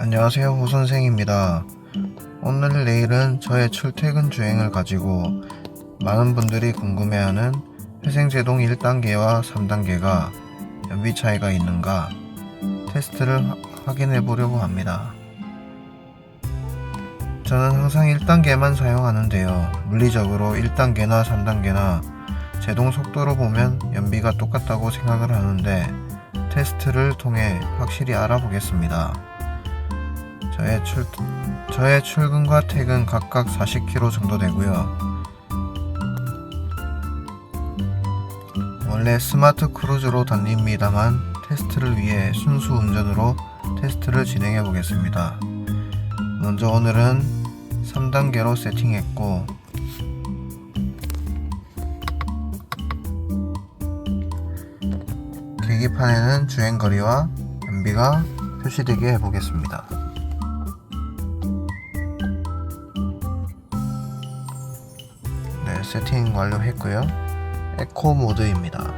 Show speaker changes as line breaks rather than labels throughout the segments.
안녕하세요 호선생입니다. 오늘 내일은 저의 출퇴근 주행을 가지고 많은 분들이 궁금해하는 회생제동 1단계와 3단계가 연비 차이가 있는가 테스트를 하- 확인해 보려고 합니다. 저는 항상 1단계만 사용하는데요. 물리적으로 1단계나 3단계나 제동 속도로 보면 연비가 똑같다고 생각을 하는데 테스트를 통해 확실히 알아보겠습니다. 저의 출 저의 출근과 퇴근 각각 40km 정도 되고요. 원래 스마트 크루즈로 다닙니다만 테스트를 위해 순수 운전으로 테스트를 진행해 보겠습니다. 먼저 오늘은 3단계로 세팅했고 계기판에는 주행거리와 연비가 표시되게 해보겠습니다. 세팅 완료했고요. 에코 모드입니다.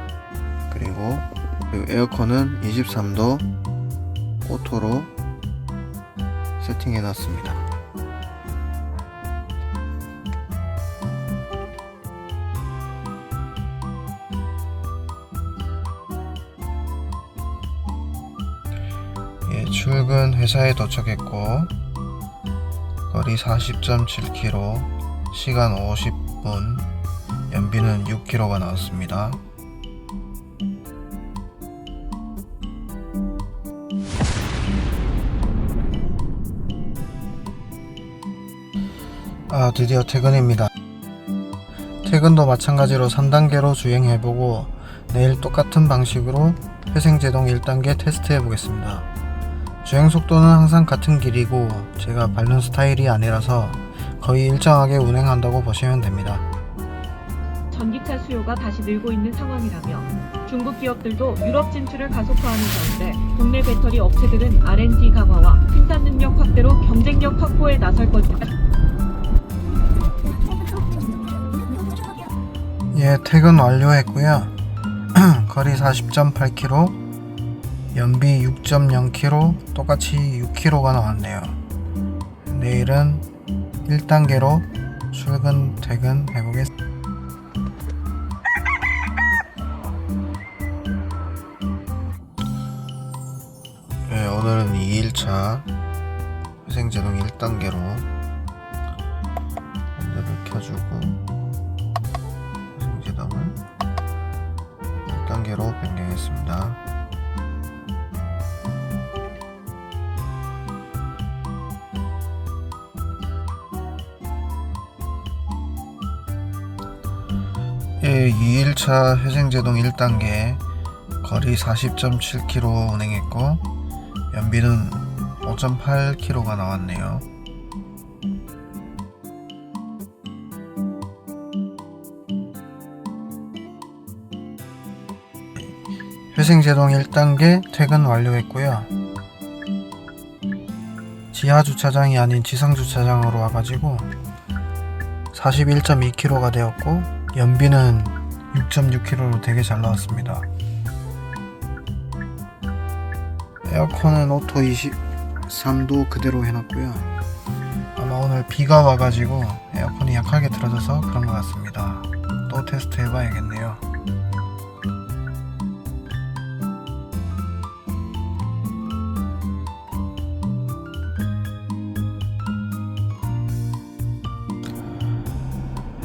그리고 그 에어컨은 23도 오토로 세팅해 놨습니다. 예, 출근 회사에 도착했고 거리 40.7km, 시간 50 분, 연비는 6km가 나왔습니다. 아, 드디어 퇴근입니다. 퇴근도 마찬가지로 3단계로 주행해보고 내일 똑같은 방식으로 회생제동 1단계 테스트해보겠습니다. 주행 속도는 항상 같은 길이고 제가 밟는 스타일이 아니라서 거의 일정하게 운행한다고 보시면 됩니다.
전기차 수요가 다시 늘고 있는 상황이라며 중국 기업들도 유럽 진출을 가속화하는 가운데 국내 배터리 업체들은 R&D 강화와 생산 능력 확대로 경쟁력 확보에 나설 것이다.
예, 퇴근 완료했고요. 거리 40.8km, 연비 6.0km, 똑같이 6km가 나왔네요. 내일은 1단계로 출근, 퇴근 해보겠습니다. 예, 오늘은 2일차 회생제동 1단계로 핸들을 켜주고 회생제동을 1단계로 변경했습니다. 예, 2일차 회생제동 1단계 거리 40.7km 운행했고 연비는 5.8km가 나왔네요. 회생제동 1단계 퇴근 완료했고요. 지하 주차장이 아닌 지상 주차장으로 와가지고 41.2km가 되었고 연비는 6.6km로 되게 잘 나왔습니다. 에어컨은 오토 23도 그대로 해놨고요. 아마 오늘 비가 와가지고 에어컨이 약하게 틀어져서 그런 것 같습니다. 또 테스트 해봐야겠네요.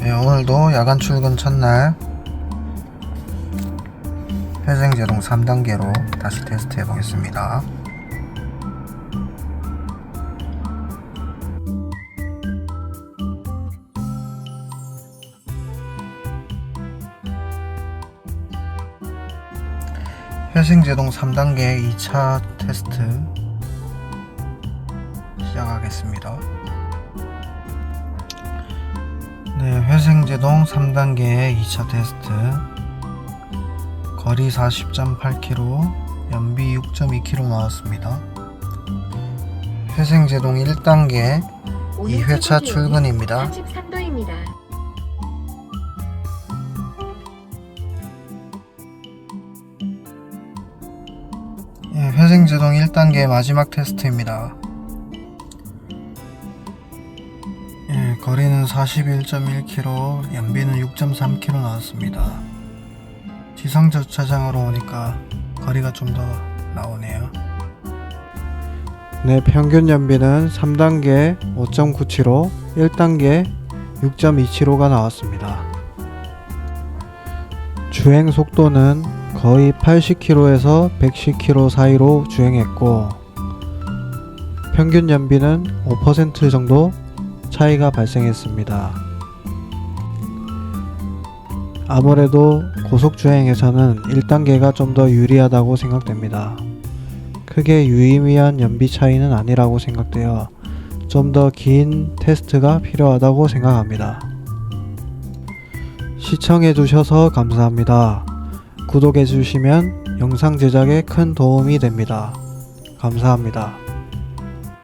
네, 오늘도 야간 출근 첫날 회생제동 3단계로 다시 테스트 해보겠습니다. 회생제동 3단계 2차 테스트 시작하겠습니다. 네, 회생제동 3단계의 2차 테스트 거리 40.8km, 연비 6.2km 나왔습니다. 회생제동 1단계 2회차 출근입니다.
43도입니다.
예, 회생제동 1단계 마지막 테스트입니다. 거리는 41.1km, 연비는 6.3km 나왔습니다. 지상 주차장으로 오니까 거리가 좀 더 나오네요. 네, 평균 연비는 3단계 5.97호, 1단계 6.27호가 나왔습니다. 주행 속도는 거의 80km에서 110km 사이로 주행했고, 평균 연비는 5% 정도 차이가 발생했습니다. 아무래도 고속 주행에서는 1단계가 좀 더 유리하다고 생각됩니다. 크게 유의미한 연비 차이는 아니라고 생각되어 좀 더 긴 테스트가 필요하다고 생각합니다. 시청해주셔서 감사합니다. 구독해주시면 영상 제작에 큰 도움이 됩니다. 감사합니다.